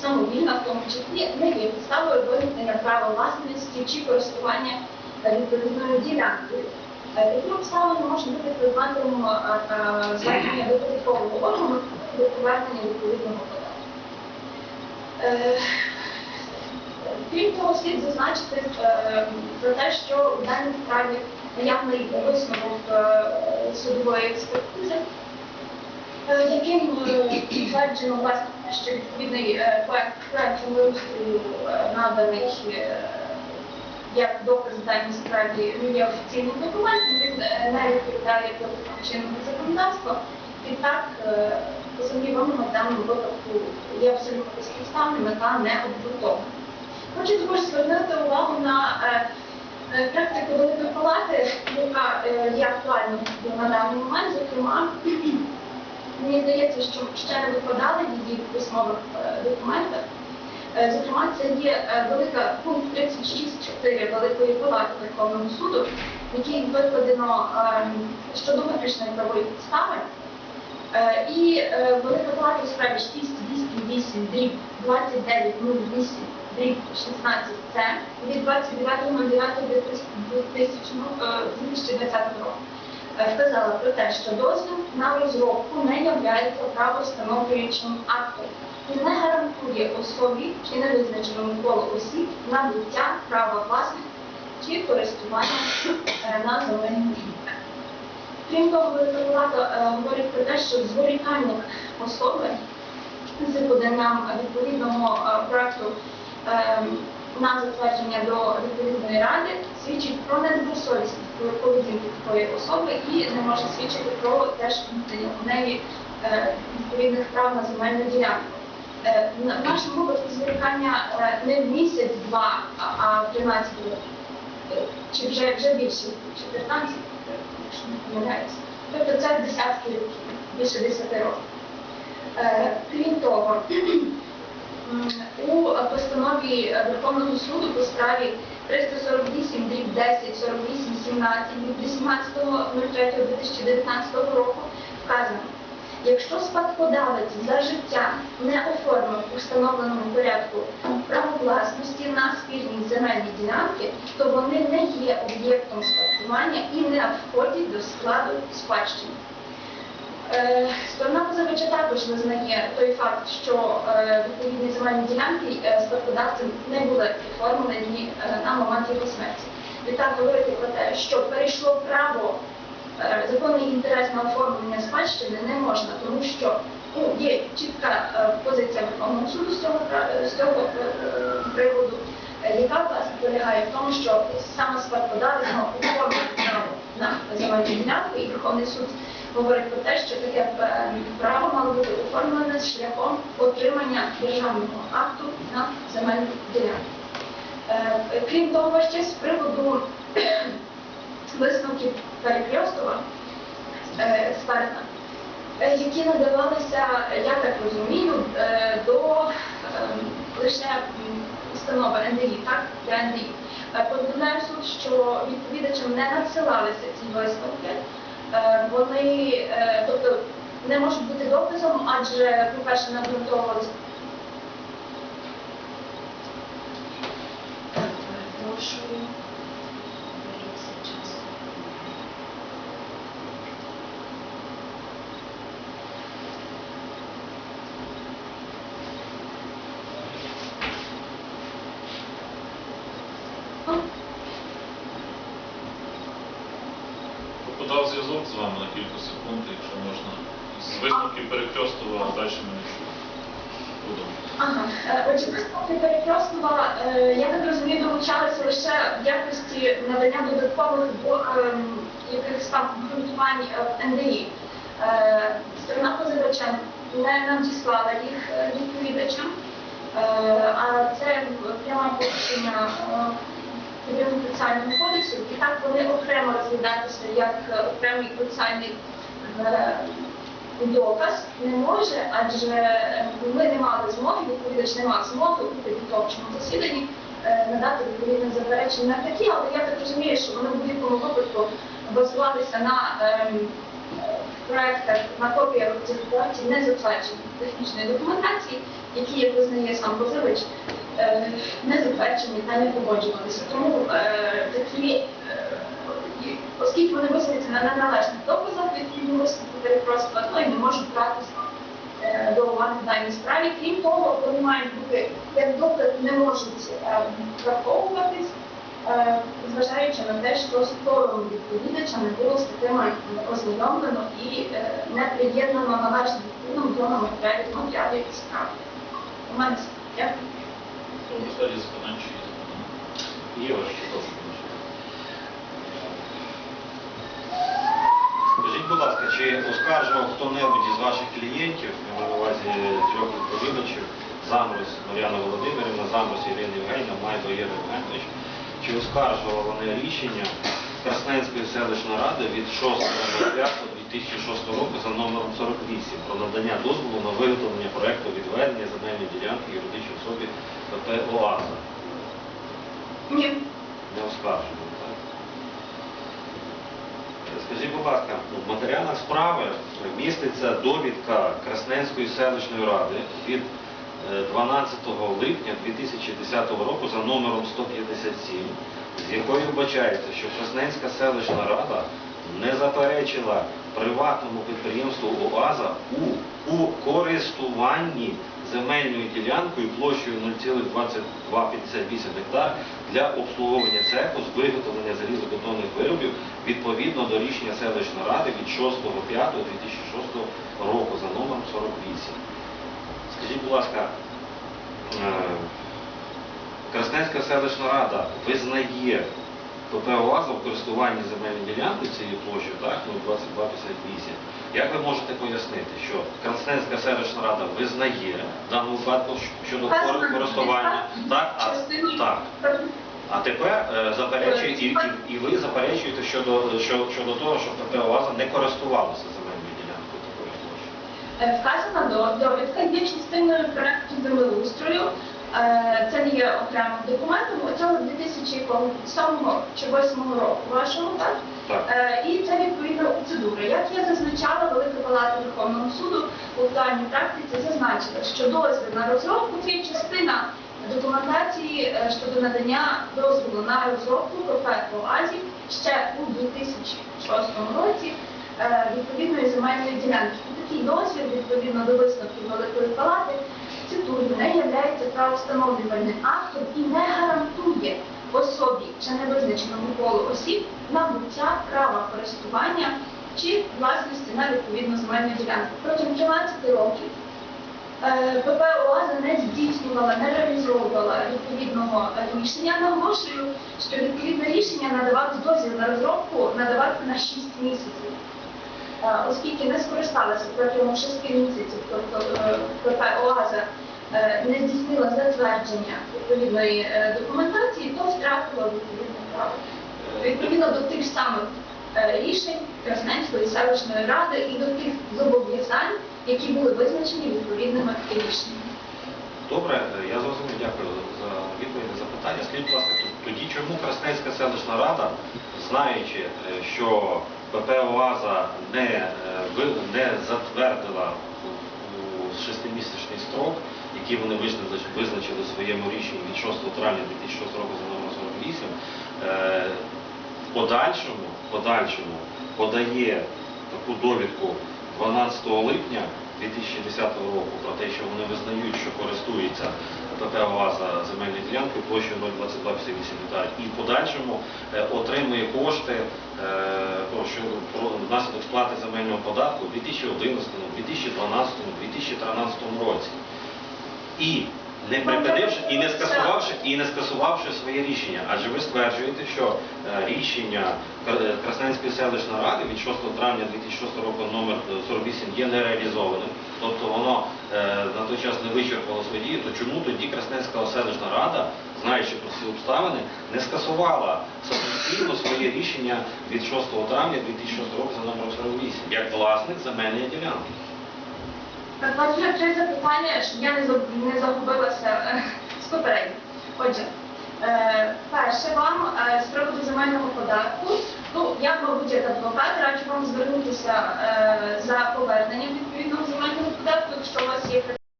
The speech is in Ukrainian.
самовільна, в тому числі не є підставою виникнення права власності чи користування відповідною ділянкою. Е, Такі обставини можуть бути предметом е, е, звернення до податкового органу до повернення відповідного податку. Крім того, слід зазначити про те, що у даній справі наявний висновок судової експертизи, яким підтверджено власне, що відповідний е, проект проект е, наданий е, як доказ даній справі є офіційним документом, він не відповідає проти чинного законодавства. І так, позовні вимоги в даному випадку є абсолютно безпідставними та не обґрунтованими. Хочу також звернути увагу на практику Великої Палати, яка є актуальною на даний момент. Зокрема, мені здається, що ще не викладали її в письмових е, документах. Е, Зокрема, це є е, велика пункт 36.4 Великої Палати Верховного суду, в якій викладено е, щодо виключної правової підстави. І Велика Палата у справі 608 дріб 2908 дріб 16 це від 29.09.2020 року вказала про те, що дозвіл на розробку не являється правостановлюючим актом і не гарантує особі чи невизначеному колу осіб набуття права власності чи користування е, на земельних ділянках. Крім того, Велика е, говорить про те, що зволікання особи з поданням відповідного е, проекту е, на затвердження до відповідної ради свідчить про недобросовісність поведінки такої особи і не може свідчити про те, що у неї е, відповідних прав на земельну ділянку. Е, В нашому випадку зволікання е, не місяць, два, а- а 13 років. Е, Чи вже, вже більше, 14, якщо не помиляюся. Тобто це десятки років, більше 10 років. Е, Крім того, у постанові Верховного суду по справі 348 дріб 10 48 17 від 18.03.2019 року вказано, якщо спадкодавець за життя не оформив у встановленому порядку право власності на спільні земельні ділянки, то вони не є об'єктом спадкування і не входять до складу спадщини. Е, Сторона позивача також визнає той факт, що е, відповідні земельні ділянки е, спадкодавцем не були оформлені е, на момент його смерті. Відтак говорити про те, що перейшло право, е, законний інтерес на оформлення спадщини не можна, тому що ну, є чітка е, позиція Верховного суду з цього, з цього е, е, приводу, е, яка власне полягає в тому, що саме спадкодавець оформити право на земельну ділянку, і Верховний суд говорить про те, що таке е, право мало бути оформлене шляхом отримання державного акту на земельну ділянку. Е, Крім того, ще з приводу висновків Перекрьостова е, експерта, які надавалися, я так розумію, до е, лише установи НДІ, так, для НДІ. Повідомляю суд, що відповідачам не надсилалися ці висновки. Е, Вони, е, тобто, не можуть бути доказом, адже, по-перше, не обґрунтовувалися. Так, перепрошую. Беріться час. Зв'язок з вами на кілька секунд, якщо можна. З висновків перекрестова, а далі ми. Будемо. Ага, Е, отже, висновки Перекрестова, е, я так розумію, долучалися лише в якості надання додаткових ем, якихось там обґрунтувань е, НДІ. Е, Сторона позивача не надіслала їх відповідачам, а це пряме порушення цивільного процесуального кодексу, і так вони окремо розглядатися як е, окремий процесуальний е, доказ. Не може, адже ми не мали змоги, відповідач не мав змоги у підготовчому засіданні е, надати відповідне заперечення на такі, але я так розумію, що вони в будь-якому випадку базувалися на ем, е, проектах на копіях цих проектів не затверджені технічної документації, які, як визнає сам позивач, е, не затверджені та не погоджувалися. Тому е, такі, е, оскільки вони висуються на неналежних доказах відповідно висновку перепросства, то і не можуть братися е, до уваги в даній справі. Крім того, вони мають бути як доказ не можуть е, враховуватись, е, зважаючи на те, що сторону відповідача не було з такими ознайомлено і е, не приєднано належним чином до матеріалів матеріалів справи. У мене. Дякую. Тому стадії чи є? Ваші прошу. Скажіть, будь ласка, чи оскаржував хто-небудь із ваших клієнтів, я на увазі трьох відповідачів, Замрос Мар'яна Володимирівна, Замрос Ірина Євгенівна, Майбо Євген Євгенович, чи оскаржували вони рішення Красненської селищної ради від 6.05.2006 року за номером 48 про надання дозволу на виготовлення проекту відведення земельної ділянки юридичній особі ПП ОАЗа? Ні. Не оскаржували, так? Скажіть, будь ласка, ну, в матеріалах справи міститься довідка Красненської селищної ради від е, 12 липня 2010 року за номером 157, з якою вбачається, що Красненська селищна рада не заперечила приватному підприємству ОАЗа у, у користуванні земельною ділянкою площею 0,2258 гектар для обслуговування цеху з виготовлення залізобетонних виробів відповідно до рішення селищної ради від 6.05.2006 року за номером 48. Скажіть, будь ласка, е, Красненська селищна рада визнає ПП ОАЗа в користуванні земельної ділянки цієї площі, так, ну 2258. Як ви можете пояснити, що Красненська селищна рада визнає в даному випадку щодо користування, так, а, так, а тепер е, заперечує, і, і, і ви заперечуєте щодо, що, щодо того, що ПП ОАЗа не користувалося земельною ділянкою такої площі. Е, Вказана до- довідка є частиною проекту землеустрою. Е, Це не є окремим документом. Оцього 2007 чи 2008 року вашого, так? Так. Е, І це відповідна процедура. Як я зазначала, Велика Палата Верховного суду у актуальній практиці зазначила, що дозвіл на розробку це частина документації е, щодо надання дозволу на розробку ПП ОАЗі ще у 2006 році відповідної земельної ділянки. І такий дозвіл, відповідно до висновків Великої Палати, цитую, не є правовстановлювальним актом і не гарантує особі чи невизначеному колу осіб набуття права користування чи власності на відповідну земельну ділянку. Протягом 13 років е, ПП ОАЗа не здійснювала, не реалізовувала відповідного рішення. Наголошую, що відповідне рішення надавати дозвіл на розробку надавати на 6 місяців. Е, Оскільки не скористалася протягом 6 місяців, тобто е, ПП ОАЗа е, не здійснила затвердження відповідної документації, то втратила відповідне право. Відповідно до тих самих рішень Красненської селищної ради і до тих зобов'язань, які були визначені відповідними рішеннями. Добре, я зрозумів, дякую за відповідь на запитання. Ласка, т- тоді чому Красненська селищна рада, знаючи, е, що ПП ОАЗа не, е, не затвердила у- шестимісячний строк, який вони визначили, в своєму рішенні від 6 травня 2006 року за номером 48, е, подальшому, подальшому подає таку довідку 12 липня 2010 року про те, що вони визнають, що користуються ПП ОАЗа земельною ділянкою площею 02258 гектар і в подальшому е, отримує кошти е, внаслідок сплати земельного податку у 2011, 2012, 2013 році. І не припинивши і не скасувавши і не скасувавши своє рішення, адже ви стверджуєте, що е, рішення Красненської селищної ради від 6 травня 2006 року номер 48 є нереалізованим, тобто воно е, на той час не вичерпало свої дії, то чому тоді Красненська селищна рада, знаючи про ці обставини, не скасувала самостійно своє рішення від 6 травня 2006 року за номером 48 як власник земельної ділянки? Передбачу вже запитання, щоб я не загубилася е, з попередніх. Отже, е, перше вам е, з приводу земельного податку. Ну, я, мабуть, як адвокат, раджу вам звернутися за поверненням відповідного земельного податку, якщо у вас є